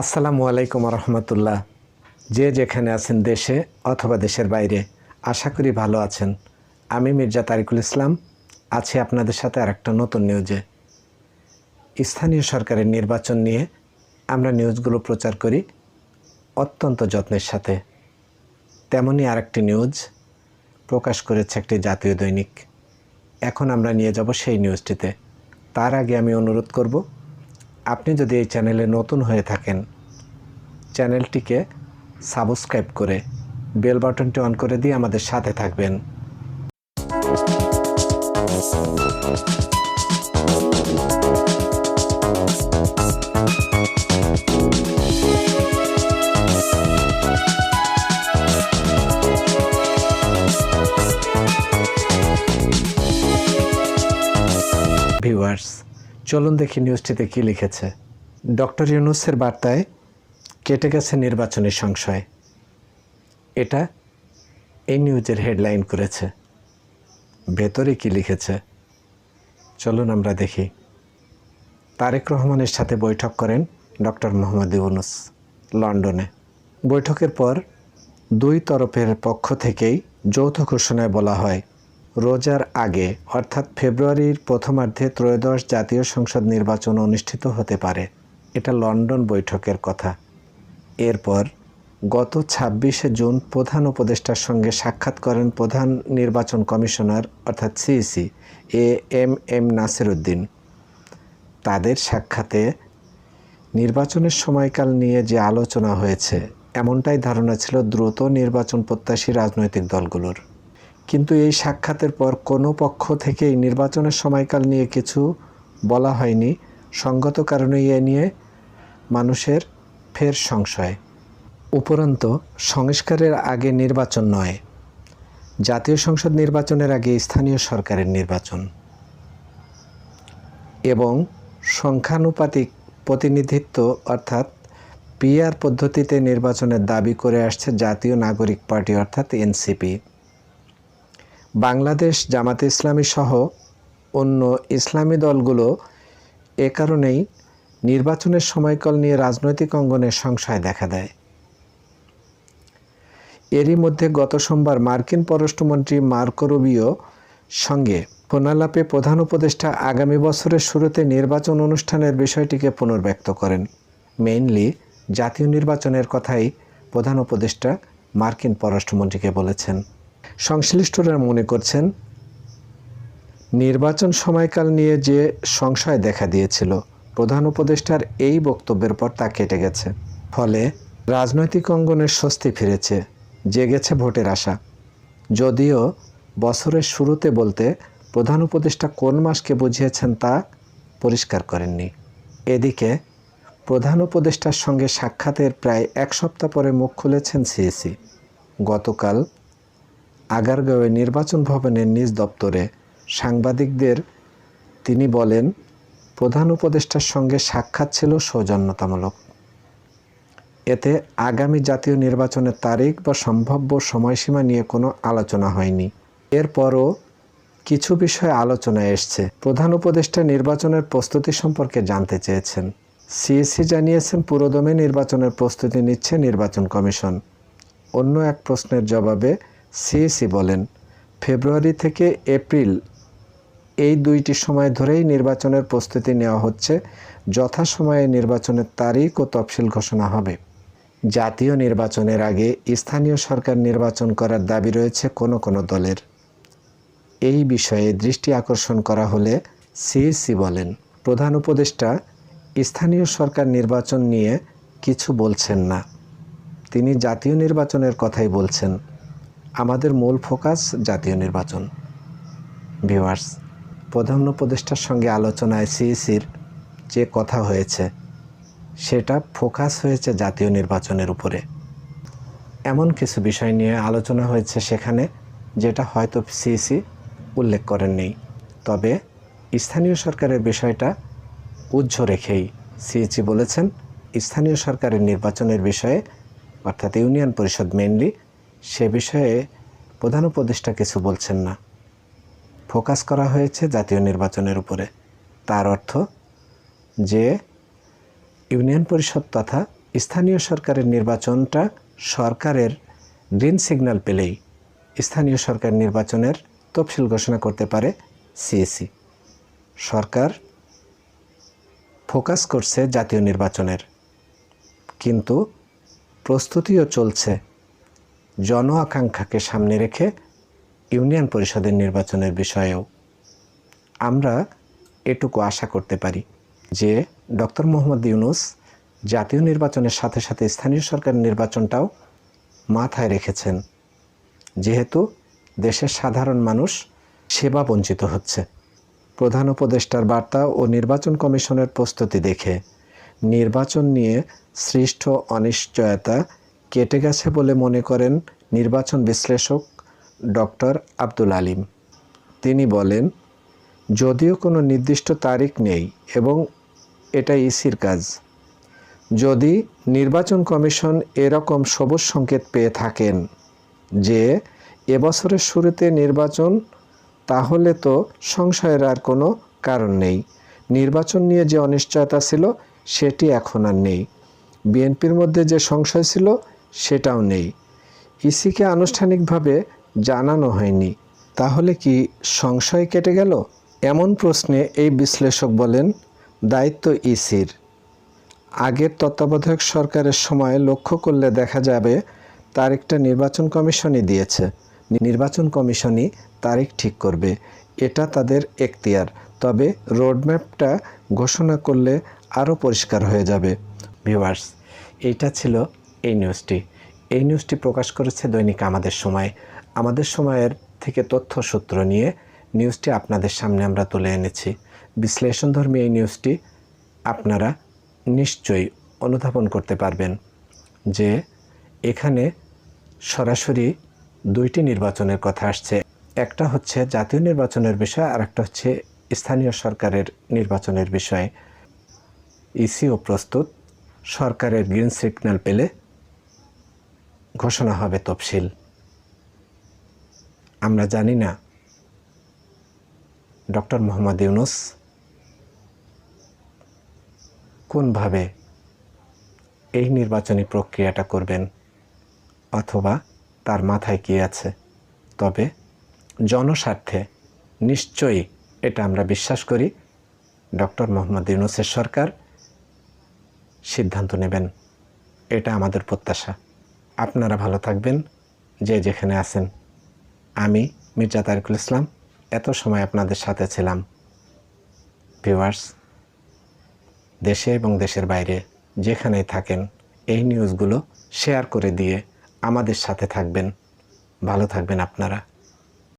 আসসালামু আলাইকুম রহমতুল্লাহ যে যেখানে আছেন দেশে অথবা দেশের বাইরে, আশা করি ভালো আছেন। আমি মির্জা তারিকুল ইসলাম, আছি আপনাদের সাথে আরেকটা নতুন নিউজে। স্থানীয় সরকারের নির্বাচন নিয়ে আমরা নিউজগুলো প্রচার করি অত্যন্ত যত্নের সাথে। তেমনই আরেকটি নিউজ প্রকাশ করেছে একটি জাতীয় দৈনিক। এখন আমরা নিয়ে যাব সেই নিউজটিতে। তার আগে আমি অনুরোধ করব আপনি যদি এই চ্যানেলে নতুন হয়ে থাকেন, চ্যানেলটিকে সাবস্ক্রাইব করে বেল বাটনটি অন করে দিয়ে আমাদের সাথে থাকবেন। চলুন দেখি নিউজটিতে কী লিখেছে। ডক্টর ইউনুসের বার্তায় কেটে গেছে নির্বাচনী সংশয়। এটা এই নিউজের হেডলাইন করেছে। ভেতরে কি লিখেছে? চলুন আমরা দেখি। তারেক রহমানের সাথে বৈঠক করেন ডক্টর মোহাম্মদ ইউনুস লন্ডনে। বৈঠকের পর দুই তরফের পক্ষ থেকেই যৌথ ঘোষণায় বলা হয় রোজার আগে, অর্থাৎ ফেব্রুয়ারির প্রথমার্ধে ত্রয়োদশ জাতীয় সংসদ নির্বাচন অনুষ্ঠিত হতে পারে। এটা লন্ডন বৈঠকের কথা। এরপর গত ছাব্বিশে জুন প্রধান উপদেষ্টার সঙ্গে সাক্ষাৎ করেন প্রধান নির্বাচন কমিশনার, অর্থাৎ CEC A M M Nasir Uddin তাদের সাক্ষাতে, নির্বাচনের সময়কাল নিয়ে যে আলোচনা হয়েছে, এমনটাই ধারণা ছিল দ্রুত নির্বাচন প্রত্যাশী রাজনৈতিক দলগুলোর। কিন্তু এই সাক্ষাতের পর কোনো পক্ষ থেকেই নির্বাচনের সময়কাল নিয়ে কিছু বলা হয়নি। সঙ্গত কারণে এ নিয়ে মানুষের ফের সংশয়। উপরন্ত, সংস্কারের আগে নির্বাচন নয়। জাতীয় সংসদ নির্বাচনের আগে স্থানীয় সরকারের নির্বাচন। এবং সংখ্যানুপাতিক প্রতিনিধিত্ব অর্থাৎ পিআর পদ্ধতিতে নির্বাচনের দাবি করে আসছে জাতীয় নাগরিক পার্টি অর্থাৎ এনসিপি। বাংলাদেশ জামাতে ইসলামী সহ অন্য ইসলামী দলগুলো এ কারণেই নির্বাচনের সময়কাল নিয়ে রাজনৈতিক অঙ্গনে সংশয় দেখা দেয়। এরই মধ্যে গত সোমবার মার্কিন পররাষ্ট্রমন্ত্রী মার্কো রুবিও সঙ্গে ফোনালাপে প্রধান উপদেষ্টা আগামী বছরের শুরুতে নির্বাচন অনুষ্ঠানের বিষয়টিকে পুনর্ব্যক্ত করেন। মেইনলি জাতীয় নির্বাচনের কথাই প্রধান উপদেষ্টা মার্কিন পররাষ্ট্রমন্ত্রীকে বলেছেন। সংশ্লিষ্টরা মনে করছেন, নির্বাচন সময়কাল নিয়ে যে সংশয় দেখা দিয়েছিল, প্রধান উপদেষ্টার এই বক্তব্যের পর তা কেটে গেছে। ফলে রাজনৈতিক অঙ্গনের স্বস্তি ফিরেছে, জেগেছে ভোটের আশা। যদিও বছরের শুরুতে বলতে প্রধান উপদেষ্টা কোন মাসকে বুঝিয়েছেন তা পরিষ্কার করেননি। এদিকে প্রধান উপদেষ্টার সঙ্গে সাক্ষাতের প্রায় এক সপ্তাহ পরে মুখ খুলেছেন সিএসি। গতকাল আগারগাঁওয়ে নির্বাচন ভবনের নিজ দপ্তরে সাংবাদিকদের তিনি বলেন, প্রধান উপদেষ্টার সঙ্গে সাক্ষাৎ ছিল সৌজন্যতামূলক। এতে আগামী জাতীয় নির্বাচনের তারিখ বা সম্ভাব্য সময়সীমা নিয়ে কোনো আলোচনা হয়নি। এরপরও কিছু বিষয়ে আলোচনায় এসছে। প্রধান উপদেষ্টা নির্বাচনের প্রস্তুতি সম্পর্কে জানতে চেয়েছেন। সিএসসি জানিয়েছেন, পুরোদমে নির্বাচনের প্রস্তুতি নিচ্ছে নির্বাচন কমিশন। অন্য এক প্রশ্নের জবাবে সিএসি বলেন, ফেব্রুয়ারি থেকে এপ্রিল এই দুইটি সময় ধরেই নির্বাচনের প্রস্তুতি নেওয়া হচ্ছে। যথাসময়ে নির্বাচনের তারিখ ও তফসিল ঘোষণা হবে। জাতীয় নির্বাচনের আগে স্থানীয় সরকার নির্বাচন করার দাবি রয়েছে কোনো কোনো দলের। এই বিষয়ে দৃষ্টি আকর্ষণ করা হলে সিএসি বলেন, প্রধান উপদেষ্টা, স্থানীয় সরকার নির্বাচন নিয়ে কিছু বলছেন না। তিনি জাতীয় নির্বাচনের কথাই বলছেন। আমাদের মূল ফোকাস জাতীয় নির্বাচন। ভিউয়ার্স, প্রধান উপদেষ্টার সঙ্গে আলোচনায় সিইসির যে কথা হয়েছে, সেটা ফোকাস হয়েছে জাতীয় নির্বাচনের উপরে। এমন কিছু বিষয় নিয়ে আলোচনা হয়েছে সেখানে, যেটা হয়তো সিইসি উল্লেখ করেননি। তবে স্থানীয় সরকারের বিষয়টা উজ্জ্ব রেখেই সিইসি বলেছেন, স্থানীয় সরকারের নির্বাচনের বিষয়ে, অর্থাৎ ইউনিয়ন পরিষদ মেনলি সে বিষয়ে প্রধান উপদেষ্টা কিছু বলছেন না। ফোকাস করা হয়েছে জাতীয় নির্বাচনের উপরে। তার অর্থ যে ইউনিয়ন পরিষদ তথা স্থানীয় সরকারের নির্বাচনটা সরকারের গ্রিন সিগন্যাল পেলেই স্থানীয় সরকার নির্বাচনের তফসিল ঘোষণা করতে পারে সিএসি। সরকার ফোকাস করছে জাতীয় নির্বাচনের। কিন্তু প্রস্তুতিও চলছে জন আকাঙ্ক্ষাকে সামনে রেখে ইউনিয়ন পরিষদের নির্বাচনের বিষয়েও আমরা এটুকু আশা করতে পারি যে ডক্টর মোহাম্মদ ইউনুস জাতীয় নির্বাচনের সাথে সাথে স্থানীয় সরকার নির্বাচনটাও মাথায় রেখেছেন। যেহেতু দেশের সাধারণ মানুষ সেবা বঞ্চিত হচ্ছে। প্রধান উপদেষ্টার বার্তা ও নির্বাচন কমিশনের প্রস্তুতি দেখে নির্বাচন নিয়ে সৃষ্ট অনিশ্চয়তা কেটে গেছে বলে মনে করেন নির্বাচন বিশ্লেষক ডক্টর আব্দুল আলিম। তিনি বলেন, যদিও কোনো নির্দিষ্ট তারিখ নেই এবং এটা ইসির কাজ, যদি নির্বাচন কমিশন এরকম সবুজ সংকেত পেয়ে থাকেন যে এবছরের শুরুতে নির্বাচন, তাহলে তো সংশয়ের আর কোনো কারণ নেই। নির্বাচন নিয়ে যে অনিশ্চয়তা ছিল, সেটি এখন আর নেই। বিএনপির মধ্যে যে সংশয় ছিল সেটাও নেই। ইসিকে আনুষ্ঠানিকভাবে জানানো হয়নি। তাহলে কি সংশয় কেটে গেল? এমন প্রশ্নে এই বিশ্লেষক বলেন, দায়িত্ব ইসির। আগের তত্ত্বাবধায়ক সরকারের সময় লক্ষ্য করলে দেখা যাবে, তারিখটা নির্বাচন কমিশনই দিয়েছে। নির্বাচন কমিশনই তারিখ ঠিক করবে। এটা তাদের এখতিয়ার। তবে রোডম্যাপটা ঘোষণা করলে আরও পরিষ্কার হয়ে যাবে। ভিউয়ার্স এটা ছিল এই নিউজটি এই নিউজটি প্রকাশ করেছে দৈনিক আমাদের সময়। আমাদের সময়ের থেকে তথ্য সূত্র নিয়ে নিউজটি আপনাদের সামনে আমরা তুলে এনেছি। বিশ্লেষণধর্মী এই নিউজটি আপনারা নিশ্চয়ই অনুধাবন করতে পারবেন যে এখানে সরাসরি দুইটি নির্বাচনের কথা আসছে। একটা হচ্ছে জাতীয় নির্বাচনের বিষয় আর একটা হচ্ছে স্থানীয় সরকারের নির্বাচনের বিষয়ে। ইসিও প্রস্তুত, সরকারের গ্রিন সিগন্যাল পেলে ঘোষণা হবে তফসিল। আমরা জানি না, ডক্টর মোহাম্মদ ইউনুস কোনভাবে এই নির্বাচনী প্রক্রিয়াটা করবেন অথবা তার মাথায় কী আছে। তবে জনস্বার্থে নিশ্চয়ই এটা আমরা বিশ্বাস করি, ডক্টর মোহাম্মদ ইউনুসের সরকার সিদ্ধান্ত নেবেন, এটা আমাদের প্রত্যাশা। আপনারা ভালো থাকবেন, যে যেখানে আছেন। আমি মির্জা তারিকুল ইসলাম, এত সময় আপনাদের সাথে ছিলাম। ভিউয়ার্স, দেশে এবং দেশের বাইরে যেখানেই থাকেন, এই নিউজগুলো শেয়ার করে দিয়ে আমাদের সাথে থাকবেন। ভালো থাকবেন আপনারা।